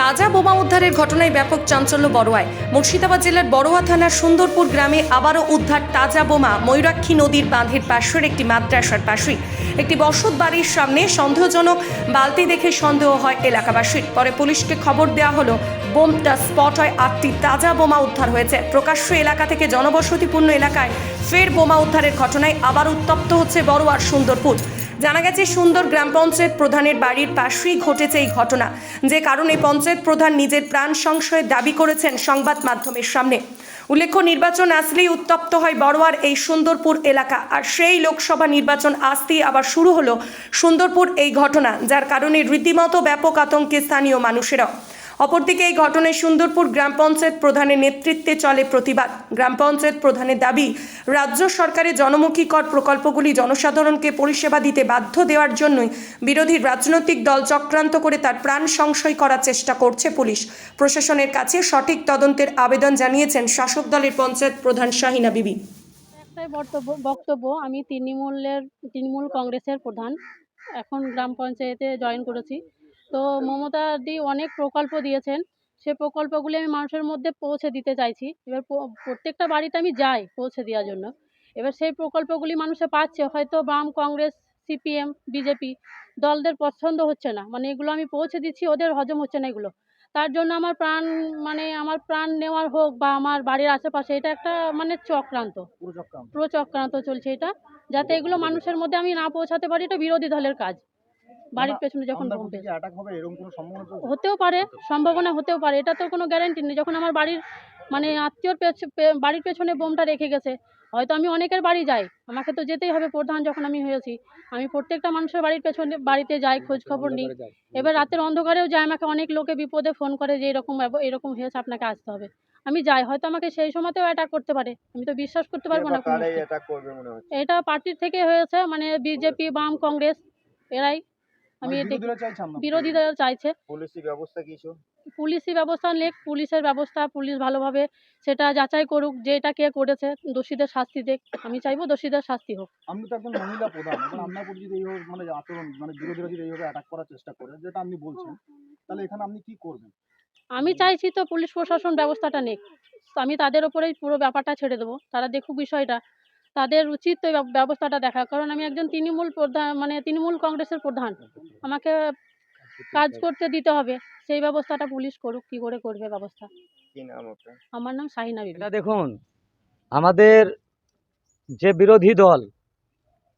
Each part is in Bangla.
তাজা বোমা উদ্ধারের ঘটনায় ব্যাপক চাঞ্চল্য বড়োয়ায়। মুর্শিদাবাদ জেলার বড়োয়া থানার সুন্দরপুর গ্রামে আবারও উদ্ধার তাজা বোমা ময়ূরাক্ষী নদীর বাঁধের পাশের একটি মাদ্রাসার পাশেই। একটি বসত বাড়ির সামনে সন্দেহজনক বালতি দেখে সন্দেহ হয় এলাকাবাসীর। পরে পুলিশকে খবর দেওয়া হলো, বোমটা স্পট হয় আটটি তাজা বোমা উদ্ধার হয়েছে। প্রকাশ্য এলাকা থেকে জনবসতিপূর্ণ এলাকায় ফের বোমা উদ্ধারের ঘটনায় আবার উত্তপ্ত হচ্ছে বড়োয়ার সুন্দরপুর। জানা গেছে, সুন্দর গ্রাম পঞ্চায়েত প্রধানের বাড়ির পাশেই ঘটেছে এই ঘটনা। যে কারণে পঞ্চায়েত প্রধান নিজের প্রাণ সংশয়ের দাবি করেছেন সংবাদ মাধ্যমের সামনে। উল্লেখ্য, নির্বাচন আসলেই উত্তপ্ত হয় বড়োয়ার এই সুন্দরপুর এলাকা। আর সেই লোকসভা নির্বাচন আসতেই আবার শুরু হলো সুন্দরপুর এই ঘটনা, যার কারণে রীতিমতো ব্যাপক আতঙ্কে স্থানীয় মানুষেরাও। অপরদিকে এই ঘটনায় সুন্দরপুর গ্রাম পঞ্চায়েত প্রধানের নেতৃত্বে চলে প্রতিবাদ। গ্রাম পঞ্চায়েত প্রধানের দাবি, রাজ্য সরকারের জনমুখী কর প্রকল্পগুলি জনসাধারণকে পরিষেবা দিতে বাধ্য দেওয়ার জন্যই বিরোধী রাজনৈতিক দল চক্রান্ত করে তার প্রাণ সংশয় করার চেষ্টা করছে পুলিশ। প্রশাসনের কাছে সঠিক তদন্তের আবেদন জানিয়েছেন শাসক দলের পঞ্চায়েত প্রধান শাহিনা বিবি। একটাই বক্তব্য বক্তব্য, আমি তৃণমূলের, তৃণমূল কংগ্রেসের প্রধান। এখন গ্রাম পঞ্চায়েতে জয়েন করেছি। তো মমতা দি অনেক প্রকল্প দিয়েছেন। সে প্রকল্পগুলি আমি মানুষের মধ্যে পৌঁছে দিতে চাইছি। এবার প্রত্যেকটা বাড়িতে আমি যাই পৌঁছে দেওয়ার জন্য। এবার সেই প্রকল্পগুলি মানুষে পাচ্ছে। হয়তো বাম কংগ্রেস সিপিএম বিজেপি দলদের পছন্দ হচ্ছে না। মানে এগুলো আমি পৌঁছে দিচ্ছি ওদের হজম হচ্ছে না এগুলো। তার জন্য আমার প্রাণ মানে আমার প্রাণ নেওয়ার হোক বা আমার বাড়ির আশেপাশে এটা একটা মানে চক্রান্ত। পুরো চক্রান্ত চলছে এটা। যাতে এগুলো মানুষের মধ্যে আমি না পৌঁছাতে পারি এটা বিরোধী দলের কাজ। বাড়ির পেছনে যখন বোম হতেও পারে সম্ভাবনা হতেও পারে এটা তো কোনো গ্যারেন্টি নেই। যখন আমার বাড়ির মানে আত্মীয়র বাড়ির পেছনে বোমটা রেখে গেছে হয়তো আমি অনেকের বাড়ি যাই আমাকে তো যেতেই হবে প্রধান যখন আমি হয়েছি। আমি প্রত্যেকটা মানুষের বাড়ির পেছনে বাড়িতে যাই খোঁজ খবর নিই। এবার রাতের অন্ধকারেও যায় আমাকে অনেক লোকে বিপদে ফোন করে যে এরকম এরকম হয়েছে আপনাকে আসতে হবে। আমি যাই হয়তো আমাকে সেই সময়তেও অ্যাটাক করতে পারে। আমি তো বিশ্বাস করতে পারব না এটা পার্টির থেকে হয়েছে মানে বিজেপি বাম কংগ্রেস এরাই। আমি মানে বিরোধীরা চাইছে আমরা বিরোধীরা চাইছে। পুলিশি ব্যবস্থা কিছু? পুলিশি ব্যবস্থা নেক পুলিশের ব্যবস্থা পুলিশ ভালোভাবে সেটা যাচাই করুক যে এটা কে করেছে দোষীদের শাস্তি দেখ আমি চাইব দোষীদের শাস্তি হোক। আপনি তো একজন মহিলা প্রধান এখন আপনার প্রতি যদি এইভাবে মানে আচরণ মানে বিরোধীরা যদি এইভাবে অ্যাটাক করার চেষ্টা করে যেটা আপনি বলছেন তাহলে এখানে আপনি কি করবেন? আমি চাইছি তো পুলিশ প্রশাসন ব্যবস্থাটা নেক। আমি তাদের ওপরেই পুরো ব্যাপারটা ছেড়ে দেবো। তারা দেখুক বিষয়টা। তাদের উচিত তো ব্যবস্থাটা দেখা কারণ আমি একজন তৃণমূল প্রধান মানে তৃণমূল কংগ্রেসের প্রধান। আমাকে কাজ করতে দিতে হবে। সেই ব্যবস্থাটা পুলিশ করুক কি করে করবে ব্যবস্থা। কি নাম আপনার? আমার নাম শাহিনা বিবি। দেখুন আমাদের যে বিরোধী দল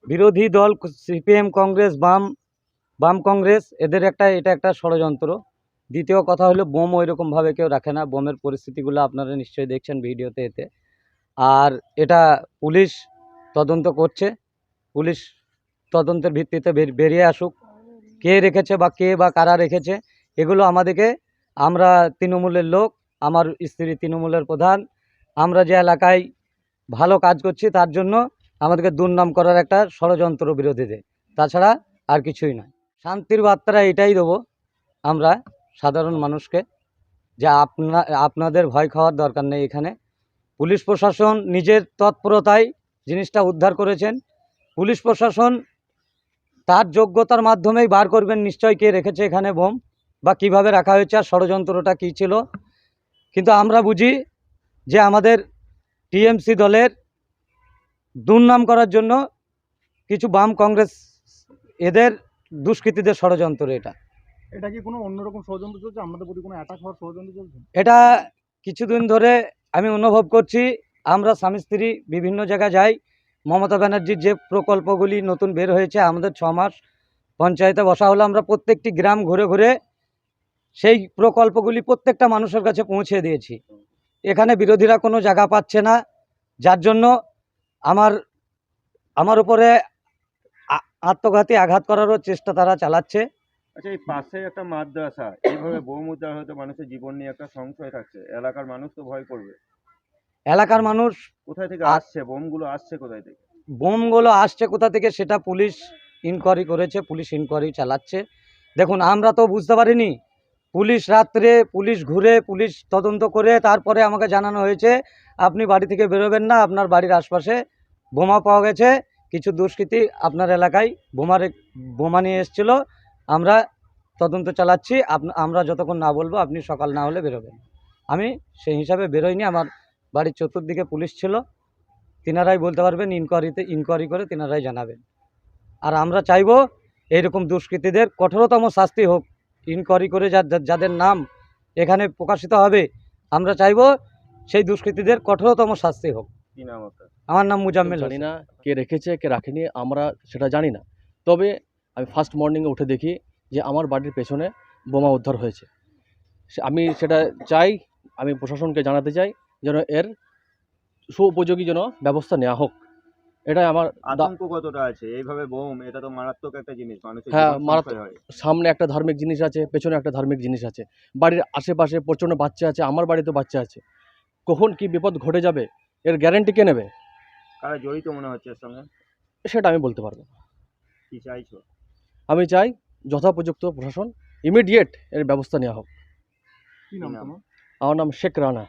বিরোধী দল সিপিএম কংগ্রেস বাম বাম কংগ্রেস এদের একটা এটা একটা ষড়যন্ত্র। দ্বিতীয় কথা হলো বোম ওইরকমভাবে কেউ রাখে না। বোমের পরিস্থিতিগুলো আপনারা নিশ্চয়ই দেখছেন ভিডিওতে এতে। আর এটা পুলিশ তদন্ত করছে। পুলিশ তদন্তের ভিত্তিতে বেরিয়ে আসুক। কে রেখেছে বা কে বা কারা রেখেছে, এগুলো আমাদেরকে, আমরা তৃণমূলের লোক, আমার স্ত্রী তৃণমূলের প্রধান, আমরা যে এলাকায় ভালো কাজ করছি তার জন্য আমাদেরকে দুর্নাম করার একটা ষড়যন্ত্র বিরোধীদের তাছাড়া আর কিছুই নয়। শান্তির বার্তা এটাই দেবো আমরা সাধারণ মানুষকে যে আপনা, আপনাদের ভয় খাওয়ার দরকার নেই এখানে। পুলিশ প্রশাসন নিজের তৎপরতায় জিনিসটা উদ্ধার করেছেন। পুলিশ প্রশাসন তার যোগ্যতার মাধ্যমেই বার করবেন নিশ্চয় কে রেখেছে এখানে বোম বা কীভাবে রাখা হয়েছে আর ষড়যন্ত্রটা কী ছিল। কিন্তু আমরা বুঝি যে আমাদের টিএমসি দলের দুর্নাম করার জন্য কিছু বাম কংগ্রেস এদের দুষ্কৃতীদের ষড়যন্ত্র এটা। এটা কি কোনো অন্যরকম ষড়যন্ত্র চলছে? আমাদের প্রতি কোনো অ্যাটাক হওয়ার ষড়যন্ত্র চলছে? এটা কিছুদিন ধরে আমি অনুভব করছি আমরা স্বামী স্ত্রী বিভিন্ন জায়গায় যাই। মমতা ব্যানার্জির যে প্রকল্পগুলি নতুন বের হয়েছে, আমাদের ছ মাস পঞ্চায়েতে বসা হলো। আমরা প্রত্যেকটি গ্রাম ঘুরে ঘুরে সেই প্রকল্পগুলি প্রত্যেকটা মানুষের কাছে পৌঁছে দিয়েছি। এখানে বিরোধীরা কোনো জায়গা পাচ্ছে না। যার জন্য আমার আমার উপরে আত্মঘাতী আঘাত করারও চেষ্টা তারা চালাচ্ছে। আচ্ছা এই পাশে একটা মাদ্রাসা এইভাবে বোম উদ্ধার হয়তো মানুষের জীবন নিয়ে একটা সংশয় থাকছে। এলাকার মানুষ তো ভয় করবে। এলাকার মানুষ কোথায় থেকে আসছে? বোমগুলো আসছে কোথায় থেকে? বোমগুলো আসছে কোথা থেকে সেটা পুলিশ ইনকোয়ারি করেছে পুলিশ ইনকোয়ারি চালাচ্ছে। দেখুন আমরা তো বুঝতে পারিনি। পুলিশ রাত্রে পুলিশ ঘুরে পুলিশ তদন্ত করে তারপরে আমাকে জানানো হয়েছে আপনি বাড়ি থেকে বেরোবেন না আপনার বাড়ির আশপাশে বোমা পাওয়া গেছে। কিছু দুষ্কৃতী আপনার এলাকায় বোমার বোমা নিয়ে এসেছিল। আমরা তদন্ত চালাচ্ছি আপ- আমরা যতক্ষণ না বলব আপনি সকাল না হলে বেরোবেন। আমি সেই হিসাবে বেরোইনি আমার বাড়ির চতুর্দিকে পুলিশ ছিল। তিনারাই বলতে পারবেন ইনকোয়ারিতে ইনকোয়ারি করে তিনারাই জানাবেন। আর আমরা চাইব এইরকম দুষ্কৃতীদের কঠোরতম শাস্তি হোক। ইনকোয়ারি করে যাদের নাম এখানে প্রকাশিত হবে আমরা চাইব সেই দুষ্কৃতীদের কঠোরতম শাস্তি হোক। আমার নাম মুজাম্মেল জানি না কে রেখেছে কে রাখেনি আমরা সেটা জানি না। তবে আমি ফার্স্ট মর্নিংয়ে উঠে দেখি যে আমার বাড়ির পেছনে বোমা উদ্ধার হয়েছে। আমি সেটা চাই আমি প্রশাসনকে জানাতে চাই যেন এর সুউপযোগী যেন ব্যবস্থা নেওয়া হোক। এটাই আমার আতঙ্ক কতটা আছে? এইভাবে বোম এটা তো মারাত্মক একটা জিনিস মানুষের হ্যাঁ, মারাত্মক। সামনে একটা ধার্মিক জিনিস আছে পেছনে একটা ধার্মিক জিনিস আছে। বাড়ির আশেপাশে প্রচণ্ড বাচ্চা আছে আমার বাড়িতে বাচ্চা আছে। কখন কি বিপদ ঘটে যাবে এর গ্যারেন্টি কে নেবে? কারা জড়িত মনে হচ্ছে এর সঙ্গে? সেটা আমি বলতে পারব কি চাইছো? আমি চাই যথাপযুক্ত প্রশাসন ইমিডিয়েট এর ব্যবস্থা নেওয়া হোক। আমার নাম শেখ রানা।